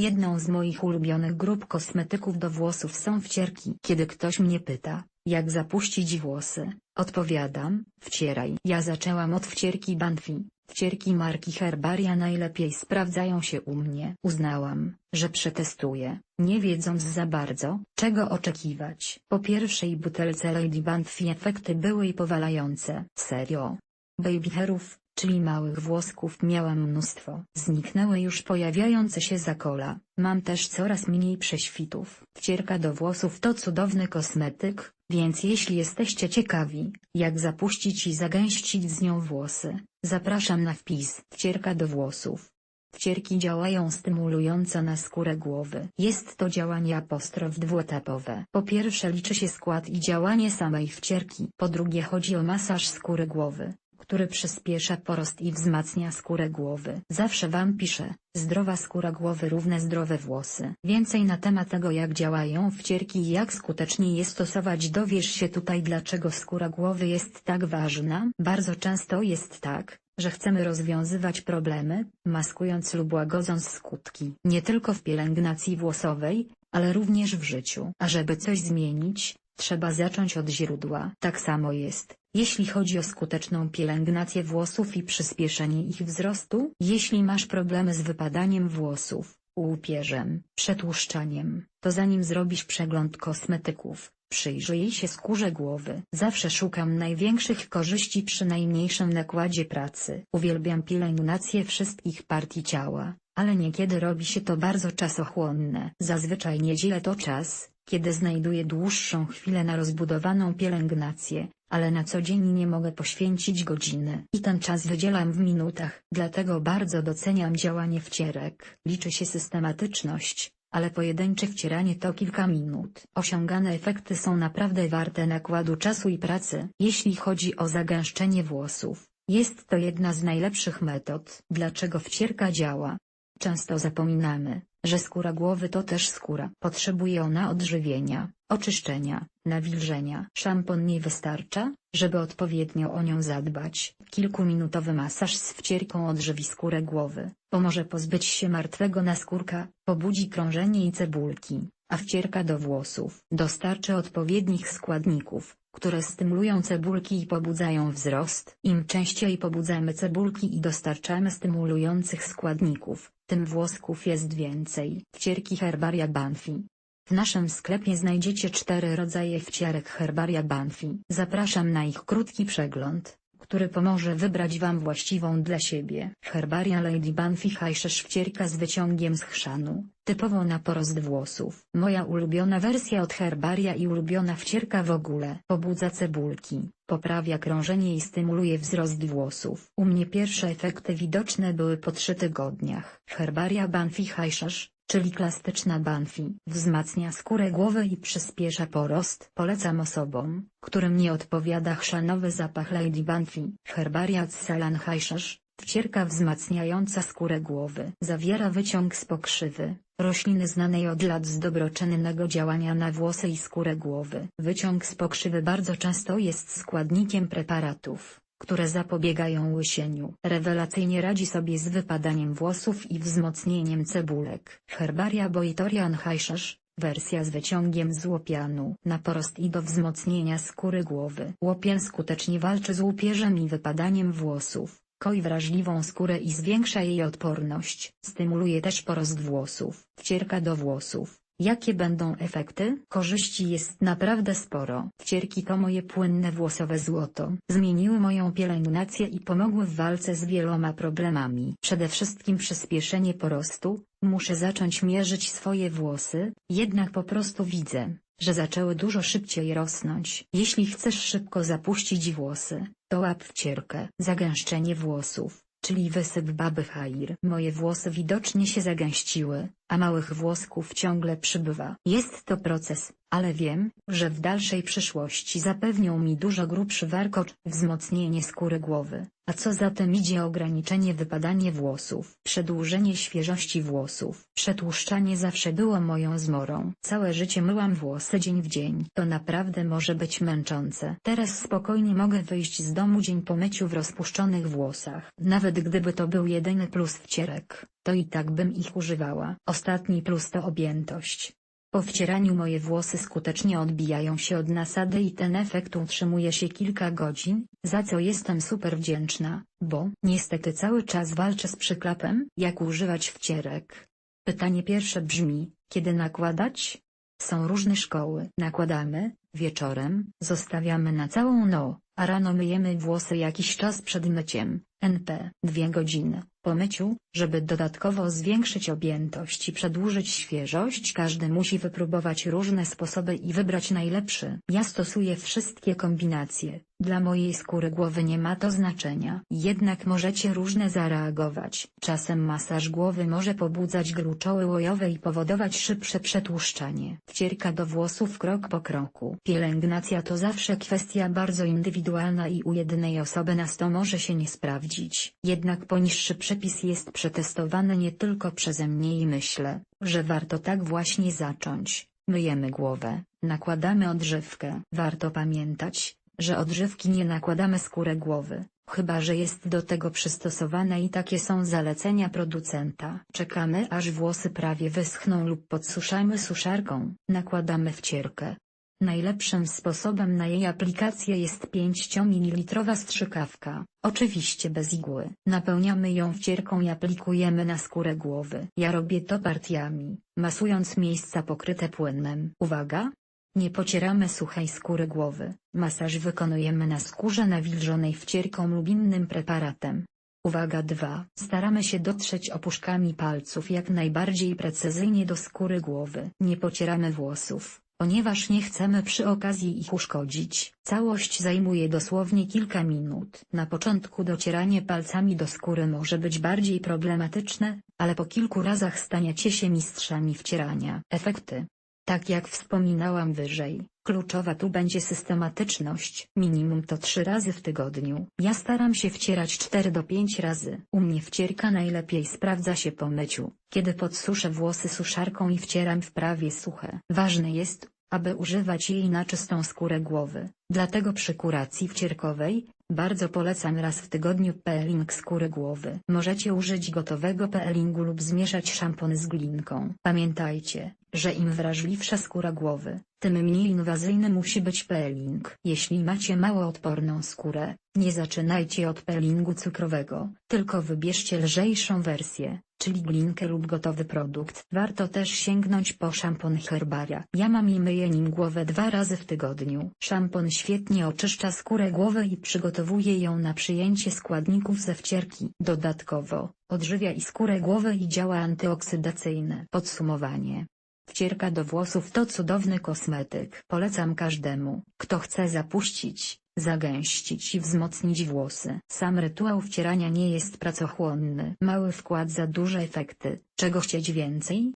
Jedną z moich ulubionych grup kosmetyków do włosów są wcierki. Kiedy ktoś mnie pyta, jak zapuścić włosy, odpowiadam, wcieraj. Ja zaczęłam od wcierki Banfi. Wcierki marki Herbaria najlepiej sprawdzają się u mnie. Uznałam, że przetestuję, nie wiedząc za bardzo, czego oczekiwać. Po pierwszej butelce Lady Banfi efekty były powalające. Serio. Baby hairów, czyli małych włosków miałam mnóstwo. Zniknęły już pojawiające się zakola. Mam też coraz mniej prześwitów. Wcierka do włosów to cudowny kosmetyk, więc jeśli jesteście ciekawi, jak zapuścić i zagęścić z nią włosy, zapraszam na wpis Wcierka do włosów. Wcierki działają stymulująco na skórę głowy. Jest to działanie apostrof dwuetapowe. Po pierwsze liczy się skład i działanie samej wcierki. Po drugie chodzi o masaż skóry głowy, który przyspiesza porost i wzmacnia skórę głowy. Zawsze Wam piszę, zdrowa skóra głowy równe zdrowe włosy. Więcej na temat tego jak działają wcierki i jak skutecznie je stosować dowiesz się tutaj dlaczego skóra głowy jest tak ważna. Bardzo często jest tak, że chcemy rozwiązywać problemy, maskując lub łagodząc skutki. Nie tylko w pielęgnacji włosowej, ale również w życiu. A żeby coś zmienić, trzeba zacząć od źródła. Tak samo jest, jeśli chodzi o skuteczną pielęgnację włosów i przyspieszenie ich wzrostu. Jeśli masz problemy z wypadaniem włosów, łupieżem, przetłuszczaniem, to zanim zrobisz przegląd kosmetyków, Przyjrzyj się skórze głowy. Zawsze szukam największych korzyści przy najmniejszym nakładzie pracy. Uwielbiam pielęgnację wszystkich partii ciała, ale niekiedy robi się to bardzo czasochłonne. Zazwyczaj niedzielę to czas, kiedy znajduję dłuższą chwilę na rozbudowaną pielęgnację, ale na co dzień nie mogę poświęcić godziny. I ten czas wydzielam w minutach. Dlatego bardzo doceniam działanie wcierek. Liczy się systematyczność, ale pojedyncze wcieranie to kilka minut. Osiągane efekty są naprawdę warte nakładu czasu i pracy. Jeśli chodzi o zagęszczenie włosów, jest to jedna z najlepszych metod. Dlaczego wcierka działa? Często zapominamy, że skóra głowy to też skóra. Potrzebuje ona odżywienia, oczyszczenia, nawilżenia. Szampon nie wystarcza, żeby odpowiednio o nią zadbać. Kilkuminutowy masaż z wcierką odżywi skórę głowy, pomoże pozbyć się martwego naskórka, pobudzi krążenie i cebulki, a wcierka do włosów dostarczy odpowiednich składników, które stymulują cebulki i pobudzają wzrost. Im częściej pobudzamy cebulki i dostarczamy stymulujących składników, tym włosków jest więcej. Wcierki Herbaria Banfi. W naszym sklepie znajdziecie cztery rodzaje wcierek Herbaria Banfi. Zapraszam na ich krótki przegląd, który pomoże wybrać Wam właściwą dla siebie. Herbaria Lady Banfi Hajszesz wcierka z wyciągiem z chrzanu, typowo na porost włosów. Moja ulubiona wersja od Herbaria i ulubiona wcierka w ogóle. Pobudza cebulki, poprawia krążenie i stymuluje wzrost włosów. U mnie pierwsze efekty widoczne były po 3 tygodniach. Herbaria Banfi Hajszesz, czyli klasyczna Banfi. Wzmacnia skórę głowy i przyspiesza porost. Polecam osobom, którym nie odpowiada chrzanowy zapach Lady Banfi. Herbaria Salan Hajszasz, wcierka wzmacniająca skórę głowy. Zawiera wyciąg z pokrzywy, rośliny znanej od lat z dobroczynnego działania na włosy i skórę głowy. Wyciąg z pokrzywy bardzo często jest składnikiem preparatów które zapobiegają łysieniu. Rewelacyjnie radzi sobie z wypadaniem włosów i wzmocnieniem cebulek. Herbaria Boitorian Hajszasz, wersja z wyciągiem z łopianu. Na porost i do wzmocnienia skóry głowy. Łopian skutecznie walczy z łupieżem i wypadaniem włosów. Koi wrażliwą skórę i zwiększa jej odporność. Stymuluje też porost włosów. Wcierka do włosów. Jakie będą efekty? Korzyści jest naprawdę sporo. Wcierki to moje płynne włosowe złoto. Zmieniły moją pielęgnację i pomogły w walce z wieloma problemami. Przede wszystkim przyspieszenie porostu, muszę zacząć mierzyć swoje włosy, jednak po prostu widzę, że zaczęły dużo szybciej rosnąć. Jeśli chcesz szybko zapuścić włosy, to łap wcierkę. Zagęszczenie włosów czyli wysyp baby hair. Moje włosy widocznie się zagęściły, a małych włosków ciągle przybywa. Jest to proces, ale wiem, że w dalszej przyszłości zapewnią mi dużo grubszy warkocz, wzmocnienie skóry głowy, a co za tym idzie ograniczenie wypadanie włosów, przedłużenie świeżości włosów. Przetłuszczanie zawsze było moją zmorą. Całe życie myłam włosy dzień w dzień. To naprawdę może być męczące. Teraz spokojnie mogę wyjść z domu dzień po myciu w rozpuszczonych włosach. Nawet gdyby to był jedyny plus wcierek, to i tak bym ich używała. Ostatni plus to objętość. Po wcieraniu moje włosy skutecznie odbijają się od nasady i ten efekt utrzymuje się kilka godzin, za co jestem super wdzięczna, bo niestety cały czas walczę z przyklapem. Jak używać wcierek? Pytanie pierwsze brzmi, kiedy nakładać? Są różne szkoły. Nakładamy, wieczorem, zostawiamy na całą no, a rano myjemy włosy jakiś czas przed myciem, NP, 2 godziny. Po myciu, żeby dodatkowo zwiększyć objętość i przedłużyć świeżość każdy musi wypróbować różne sposoby i wybrać najlepszy. Ja stosuję wszystkie kombinacje, dla mojej skóry głowy nie ma to znaczenia. Jednak możecie różne zareagować. Czasem masaż głowy może pobudzać gruczoły łojowe i powodować szybsze przetłuszczanie. Wcierka do włosów krok po kroku. Pielęgnacja to zawsze kwestia bardzo indywidualna i u jednej osoby nas to może się nie sprawdzić. Jednak poniższy przepis jest przetestowany nie tylko przeze mnie i myślę, że warto tak właśnie zacząć. Myjemy głowę, nakładamy odżywkę. Warto pamiętać, że odżywki nie nakładamy skórę głowy, chyba że jest do tego przystosowane i takie są zalecenia producenta. Czekamy aż włosy prawie wyschną lub podsuszamy suszarką. Nakładamy wcierkę. Najlepszym sposobem na jej aplikację jest 5 ml strzykawka, oczywiście bez igły. Napełniamy ją wcierką i aplikujemy na skórę głowy. Ja robię to partiami, masując miejsca pokryte płynem. Uwaga! Nie pocieramy suchej skóry głowy. Masaż wykonujemy na skórze nawilżonej wcierką lub innym preparatem. Uwaga 2. Staramy się dotrzeć opuszkami palców jak najbardziej precyzyjnie do skóry głowy. Nie pocieramy włosów, ponieważ nie chcemy przy okazji ich uszkodzić. Całość zajmuje dosłownie kilka minut. Na początku docieranie palcami do skóry może być bardziej problematyczne, ale po kilku razach staniecie się mistrzami wcierania. Efekty tak jak wspominałam wyżej, kluczowa tu będzie systematyczność. Minimum to 3 razy w tygodniu. Ja staram się wcierać 4 do 5 razy. U mnie wcierka najlepiej sprawdza się po myciu, kiedy podsuszę włosy suszarką i wcieram w prawie suche. Ważne jest, aby używać jej na czystą skórę głowy. Dlatego przy kuracji wcierkowej, bardzo polecam raz w tygodniu peeling skóry głowy. Możecie użyć gotowego peelingu lub zmieszać szampon z glinką. Pamiętajcie, że im wrażliwsza skóra głowy, tym mniej inwazyjny musi być peeling. Jeśli macie mało odporną skórę, nie zaczynajcie od peelingu cukrowego, tylko wybierzcie lżejszą wersję, czyli glinkę lub gotowy produkt. Warto też sięgnąć po szampon Herbaria. Ja mam i myję nim głowę dwa razy w tygodniu. Szampon świetnie oczyszcza skórę głowy i przygotowuje ją na przyjęcie składników ze wcierki. Dodatkowo, odżywia i skórę głowy i działa antyoksydacyjne. Podsumowanie. Wcierka do włosów to cudowny kosmetyk. Polecam każdemu, kto chce zapuścić, zagęścić i wzmocnić włosy. Sam rytuał wcierania nie jest pracochłonny. Mały wkład za duże efekty. Czego chcieć więcej?